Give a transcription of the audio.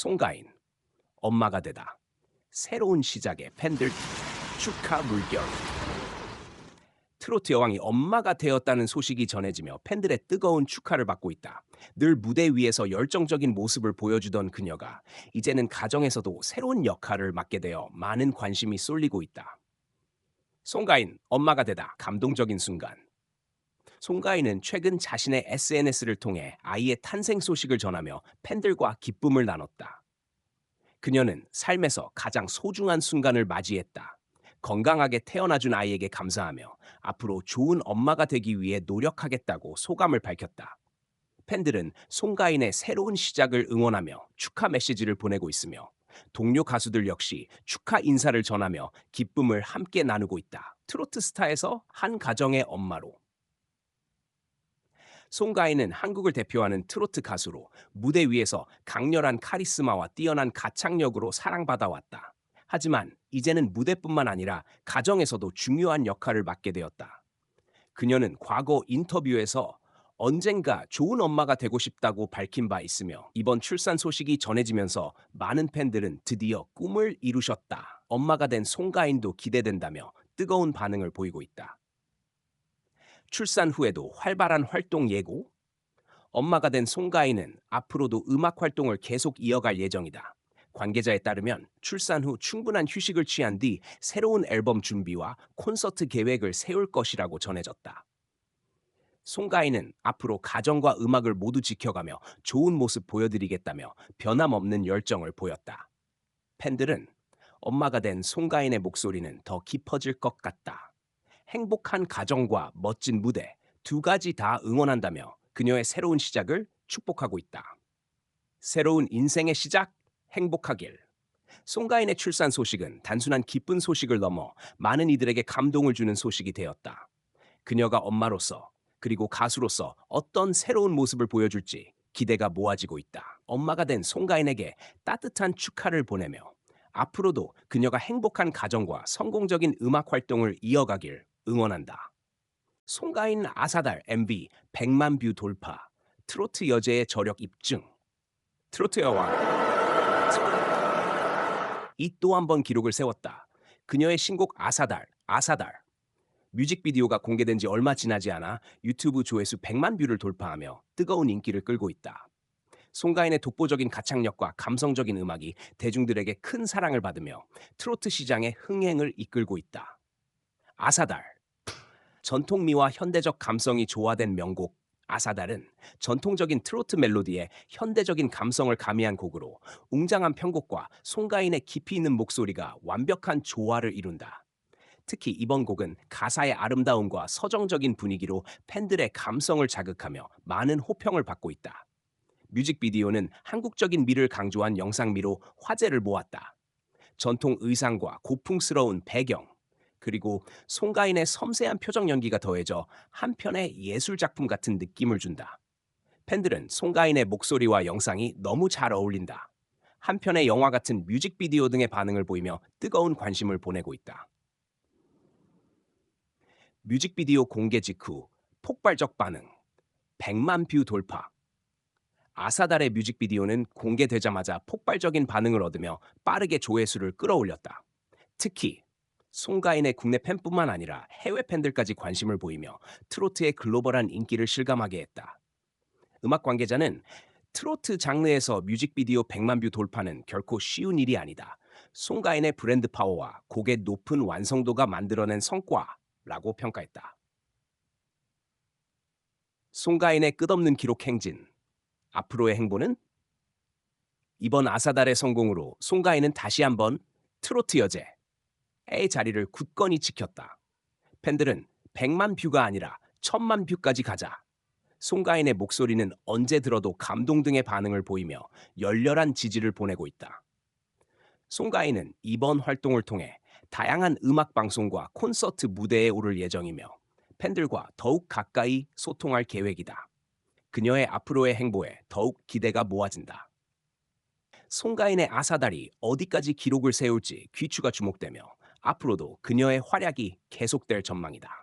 송가인, 엄마가 되다. 새로운 시작에 팬들 축하 물결. 트로트 여왕이 엄마가 되었다는 소식이 전해지며 팬들의 뜨거운 축하를 받고 있다. 늘 무대 위에서 열정적인 모습을 보여주던 그녀가 이제는 가정에서도 새로운 역할을 맡게 되어 많은 관심이 쏠리고 있다. 송가인, 엄마가 되다. 감동적인 순간. 송가인은 최근 자신의 SNS를 통해 아이의 탄생 소식을 전하며 팬들과 기쁨을 나눴다. 그녀는 삶에서 가장 소중한 순간을 맞이했다. 건강하게 태어나준 아이에게 감사하며 앞으로 좋은 엄마가 되기 위해 노력하겠다고 소감을 밝혔다. 팬들은 송가인의 새로운 시작을 응원하며 축하 메시지를 보내고 있으며 동료 가수들 역시 축하 인사를 전하며 기쁨을 함께 나누고 있다. 트로트 스타에서 한 가정의 엄마로 송가인은 한국을 대표하는 트로트 가수로 무대 위에서 강렬한 카리스마와 뛰어난 가창력으로 사랑받아왔다. 하지만 이제는 무대뿐만 아니라 가정에서도 중요한 역할을 맡게 되었다. 그녀는 과거 인터뷰에서 언젠가 좋은 엄마가 되고 싶다고 밝힌 바 있으며 이번 출산 소식이 전해지면서 많은 팬들은 드디어 꿈을 이루셨다. 엄마가 된 송가인도 기대된다며 뜨거운 반응을 보이고 있다. 출산 후에도 활발한 활동 예고? 엄마가 된 송가인은 앞으로도 음악 활동을 계속 이어갈 예정이다. 관계자에 따르면 출산 후 충분한 휴식을 취한 뒤 새로운 앨범 준비와 콘서트 계획을 세울 것이라고 전해졌다. 송가인은 앞으로 가정과 음악을 모두 지켜가며 좋은 모습 보여드리겠다며 변함없는 열정을 보였다. 팬들은 엄마가 된 송가인의 목소리는 더 깊어질 것 같다. 행복한 가정과 멋진 무대 두 가지 다 응원한다며 그녀의 새로운 시작을 축복하고 있다. 새로운 인생의 시작 행복하길. 송가인의 출산 소식은 단순한 기쁜 소식을 넘어 많은 이들에게 감동을 주는 소식이 되었다. 그녀가 엄마로서 그리고 가수로서 어떤 새로운 모습을 보여줄지 기대가 모아지고 있다. 엄마가 된 송가인에게 따뜻한 축하를 보내며 앞으로도 그녀가 행복한 가정과 성공적인 음악 활동을 이어가길 응원한다. 송가인 아사달 MV 100만 뷰 돌파 트로트 여제의 저력 입증 트로트 여왕 이 또 한 번 기록을 세웠다. 그녀의 신곡 아사달 아사달 뮤직비디오가 공개된 지 얼마 지나지 않아 유튜브 조회수 100만 뷰를 돌파하며 뜨거운 인기를 끌고 있다. 송가인의 독보적인 가창력과 감성적인 음악이 대중들에게 큰 사랑을 받으며 트로트 시장의 흥행을 이끌고 있다. 아사달 전통미와 현대적 감성이 조화된 명곡 아사달은 전통적인 트로트 멜로디에 현대적인 감성을 가미한 곡으로 웅장한 편곡과 송가인의 깊이 있는 목소리가 완벽한 조화를 이룬다. 특히 이번 곡은 가사의 아름다움과 서정적인 분위기로 팬들의 감성을 자극하며 많은 호평을 받고 있다. 뮤직비디오는 한국적인 미를 강조한 영상미로 화제를 모았다. 전통 의상과 고풍스러운 배경, 그리고 송가인의 섬세한 표정 연기가 더해져 한편의 예술 작품 같은 느낌을 준다. 팬들은 송가인의 목소리와 영상이 너무 잘 어울린다. 한편의 영화 같은 뮤직비디오 등의 반응을 보이며 뜨거운 관심을 보내고 있다. 뮤직비디오 공개 직후 폭발적 반응, 100만 뷰 돌파. 아사달의 뮤직비디오는 공개되자마자 폭발적인 반응을 얻으며 빠르게 조회수를 끌어올렸다. 특히 송가인의 국내 팬뿐만 아니라 해외 팬들까지 관심을 보이며 트로트의 글로벌한 인기를 실감하게 했다. 음악 관계자는 트로트 장르에서 뮤직비디오 100만 뷰 돌파는 결코 쉬운 일이 아니다. 송가인의 브랜드 파워와 곡의 높은 완성도가 만들어낸 성과라고 평가했다. 송가인의 끝없는 기록 행진. 앞으로의 행보는? 이번 아사달의 성공으로 송가인은 다시 한번 트로트 여제, 의 자리를 굳건히 지켰다. 팬들은 100만 뷰가 아니라 1000만 뷰까지 가자. 송가인의 목소리는 언제 들어도 감동 등의 반응을 보이며 열렬한 지지를 보내고 있다. 송가인은 이번 활동을 통해 다양한 음악 방송과 콘서트 무대에 오를 예정이며 팬들과 더욱 가까이 소통할 계획이다. 그녀의 앞으로의 행보에 더욱 기대가 모아진다. 송가인의 아사달이 어디까지 기록을 세울지 귀추가 주목되며 앞으로도 그녀의 활약이 계속될 전망이다.